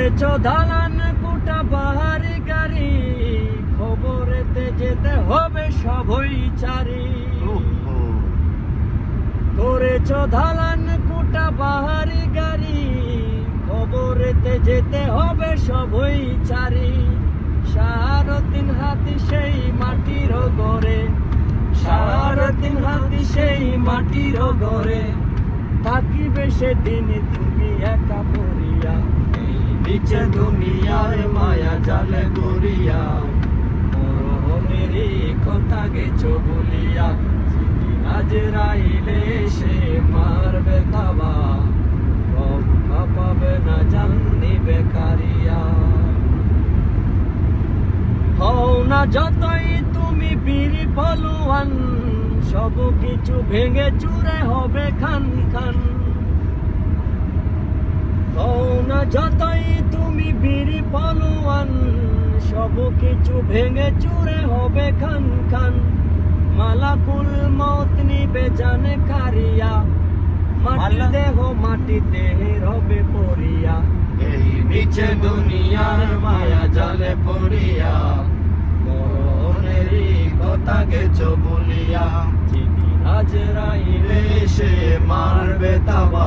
করেছ দালান কোটা বাহারি গাড়ি খবরেতে যেতে হবে সবই চারি। করেছ দালান কোটা বাহারি গাড়ি খবরেতে যেতে হবে সবই চারি। সার তিন হাতি সেই মাটির গড়ে সার তিন হাতি সেই মাটির গড়ে। থাকিবে সেদিন তুমি নিচে দুনিয়ার মায়া জালে গড়িয়া মরহনেরই কথা গেছো বলিয়া সেদিন আজ রাইলে সে মারবে তাবা রক্ষা পাবে না জাননি বেকারিয়া। হও না যতই তুমি বীর পলুয়ান সব কিছু ভেঙে চুরে হবে খান খান। হও না তুমি বীর পলুয়ান সব কিছু ভেঙে চুরে হবে খান খান। মালাকুল মত নিবে জানে কারিয়া মাটি দেহ মাটিতে হবে পড়িয়া। এই নিচে দুনিয়ার মায়া জালে পড়িয়া মরণেরই কথা গেছো বলিয়া। চিঠি আজ রাইলে সে মারবে তাবা